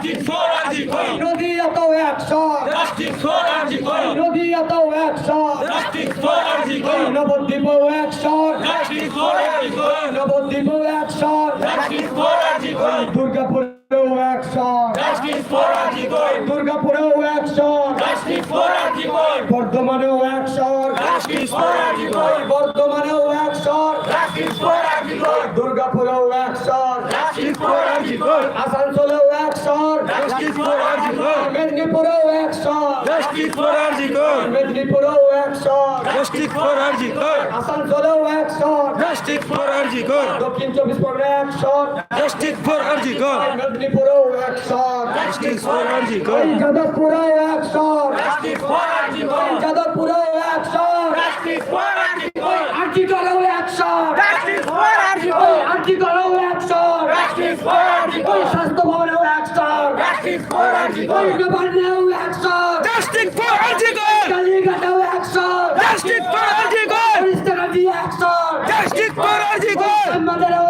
Justice for Justice for Justice for Justice for Justice for. দুর্গাপুরেও action action Arjikor. বর্ধমানেও action Arjikor. বর্ধমানেও action Arjikor. দুর্গাপুরেও action Arjikor. আসানসোলেও action Justice for Arjikor. মেদিনীপুরেও Arjikor. মেদিনীপুরেও Arjikor. আসানসোলেও Arjikor. Dakshin Chabbish Pargana Arjikor. মেদিনীপুরেও Arjikor. যাদবপুরেও Arjikor. যাদবপুরেও অ্যাকশন Justice for Arjikor. আর্টিকলেও অ্যাকশন Justice for Arjikor. আর্টিকলেও অ্যাকশন Justice for Arjikor. স্বাস্থ্য ভবনেও action Justice for Justice for Justice for Arjikor.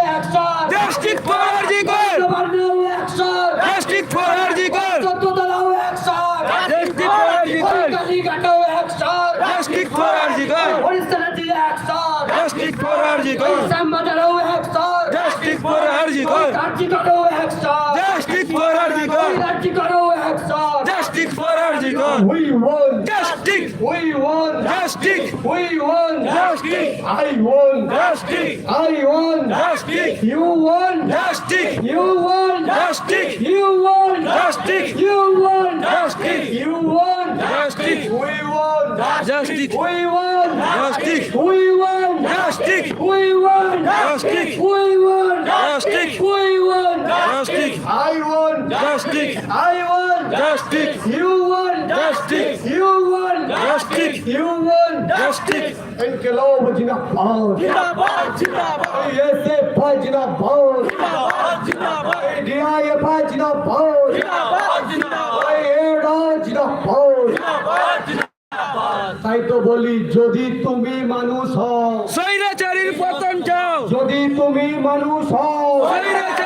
Justice for Arjikor. We won! Justice. We won! Justice. We won! Justice. I won! Justice. I won! Justice. You won! Justice. You won! Justice. You won! Justice. You won! Justice. You won! Justice. We won! Justice. We won! Justice. We won! Justice. We won! Justice. We won! Justice. We won! Justice. I won! Justice. I won! justice. You won justice. You won justice. You won justice. انقلاب جناباد جناباد جناباد ایسے پا جناباد جناباد جناباد ڈی آئی پا جناباد جناباد جناباد ایڈا جناباد جناباد جناباد তাই তো বলি যদি তুমি মানুষ হও সৈরাচারীর পতন চাও যদি তুমি মানুষ হও সৈরাচারীর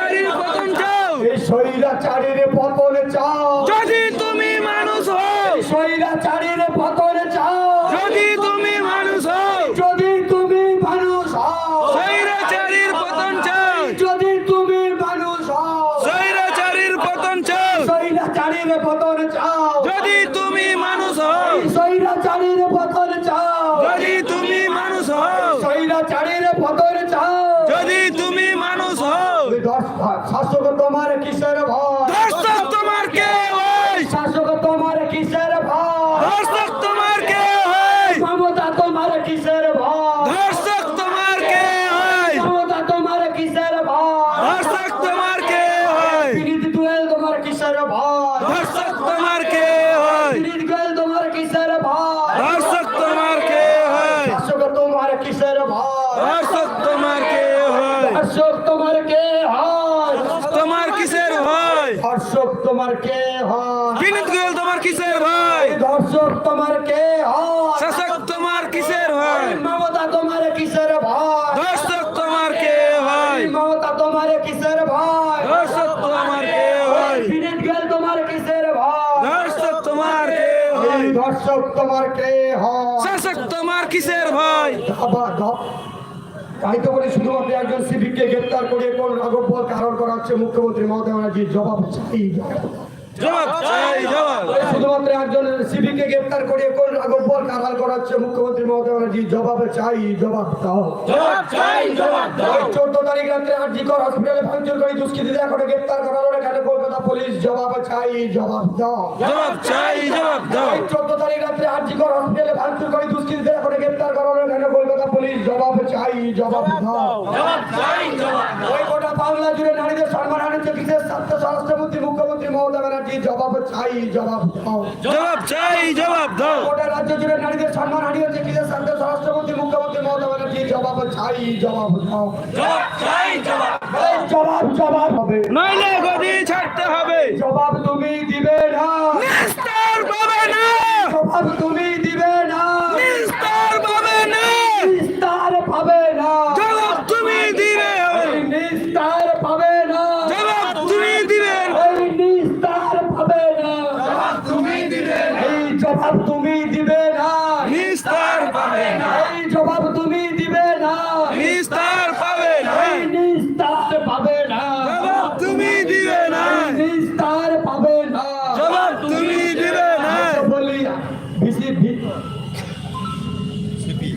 এই পতন চাও। যদি তুমি মানুষ হও। স্বৈরাচারীর পতন চাও। যদি তুমি মানুষ হও। যদি তুমি মানুষ হও। স্বৈরাচারীর পতন চাও। যদি তুমি মানুষ হও। স্বৈরাচারীর পতন চাও। স্বৈরাচারীর পতন চাও। যদি তুমি মানুষ হও। স্বৈরাচারীর পতন চাও। যদি তুমি মানুষ হও। স্বৈরাচারীর পতন চাও। শাসক তোমার কিসের ভয় দর্শক তোমার কে হয় শাসক তোমার কিসের ভয় দর্শক তোমার কে হয় মমতা তোমার কিসের ভয় দর্শক তোমার কে হয় মমতা তোমার কিসের ভয় দর্শক তোমার কে হয় বিনীত গোয়েল তোমার কিসের ভয় দর্শক তোমার কে হয় বিনীত গোয়েল তোমার কিসের ভয় দর্শক তোমার কে হয় শাসক তোমার কিসের ভয় দর্শক তোমার কে হয় শাসক তোমার কে হয়? তোমার কিসের ভয়? ধর্ষক তোমার কে হয়? বিনীত গোয়েল তোমার কিসের ভয়? ধর্ষক তোমার কে হয়? শাসক তোমার কিসের ভয়? মমতা তোমার কিসের ভয়? দর্শক তোমার কে হয়? মমতা তোমার কিসের ভয়? দর্শক তোমার কে হয়? বিনীত গেল তোমার কিসের ভয়? দর্শক তোমার কে হয়? ধর্ষক তোমার কে হয়? শাসক তোমার কিসের ভয়? আবার ধ- তাই তো বলে শুধুমাত্র একজন সিভিককে গ্রেপ্তার করে কোন রাঘব কারণ করা হচ্ছে মুখ্যমন্ত্রী মমতা ব্যানার্জির জবাব চাই। শুধুমাত্র একজন সিভিককে গ্রেপ্তার করে কোন রাঘব কারণ করা হচ্ছে মুখ্যমন্ত্রী মমতা ব্যানার্জির জবাব চাই জবাব দাও। চোদ্দ তারিখ রাত্রে আরজিকর হসপিটালে ভাঙচুর করে দুষ্কৃতীদের এখনও গ্রেপ্তার করা হলো না কেন কলকাতা পুলিশ জবাব চাই জবাব দাও। জবাব চাই জবাব দাও। চোদ্দ তারিখ রাত্রে আরজিকর হসপিটালে ভাঙচুর করে দুষ্কৃতীদের এখনও গ্রেপ্তার করা হলো কেন কলকাতা পুলিশ জবাব চাই জবাব দাও। জবাব চাই জবাব দাও। ওই গোটা বাংলা জুড়ে নারীদের সম্মান হানিতে বিশেষ স্বার্থ স্বরাষ্ট্রমন্ত্রী মুখ্যমন্ত্রী মমতা ব্যানার্জি জবাব চাই জবাব দাও। জবাব চাই জবাব দাও। গোটা রাজ্য জুড়ে নারীদের সম্মান হানিয়েছে বিশেষ স্বার্থ স্বরাষ্ট্রমন্ত্রী মুখ্যমন্ত্রী মমতা ব্যানার্জি জবাব চাই জবাব দাও। জবাব চাই জবাব জবাব জবাব হবে। নইলে গদি ছাড়তে হবে। জবাব তুমি দিবে।